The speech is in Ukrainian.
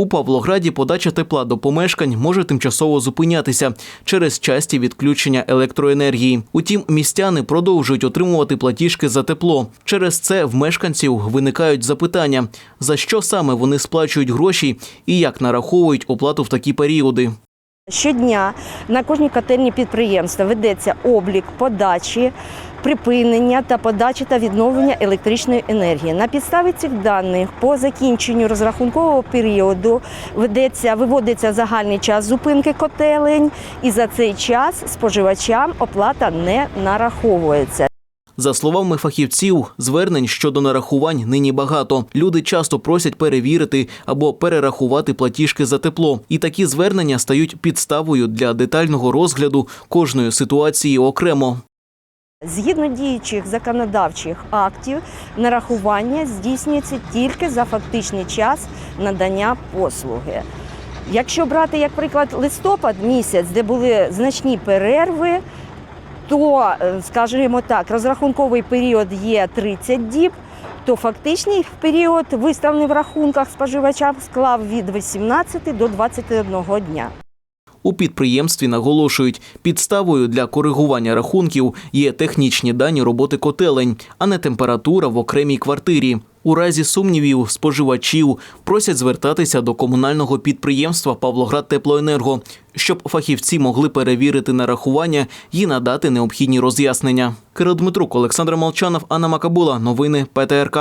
У Павлограді подача тепла до помешкань може тимчасово зупинятися через часті відключення електроенергії. Утім, містяни продовжують отримувати платіжки за тепло. Через це в мешканців виникають запитання, за що саме вони сплачують гроші і як нараховують оплату в такі періоди. Щодня на кожній котельні підприємства ведеться облік подачі, припинення та подачі та відновлення електричної енергії. На підставі цих даних по закінченню розрахункового періоду ведеться, виводиться загальний час зупинки котелень, і за цей час споживачам оплата не нараховується. За словами фахівців, звернень щодо нарахувань нині багато. Люди часто просять перевірити або перерахувати платіжки за тепло, і такі звернення стають підставою для детального розгляду кожної ситуації окремо. Згідно діючих законодавчих актів, нарахування здійснюється тільки за фактичний час надання послуги. Якщо брати, як приклад, листопад місяць, де були значні перерви, то, е, скажімо так, розрахунковий період є 30 діб, то фактичний період, виставлений в рахунках споживачам, склав від 18 до 21 дня. У підприємстві наголошують, підставою для коригування рахунків є технічні дані роботи котелень, а не температура в окремій квартирі. У разі сумнівів споживачів просять звертатися до комунального підприємства Павлоград Теплоенерго, щоб фахівці могли перевірити нарахування і надати необхідні роз'яснення. Кирил Дмитрук, Олександр Молчанов, Анна Макабула. Новини ПТРК.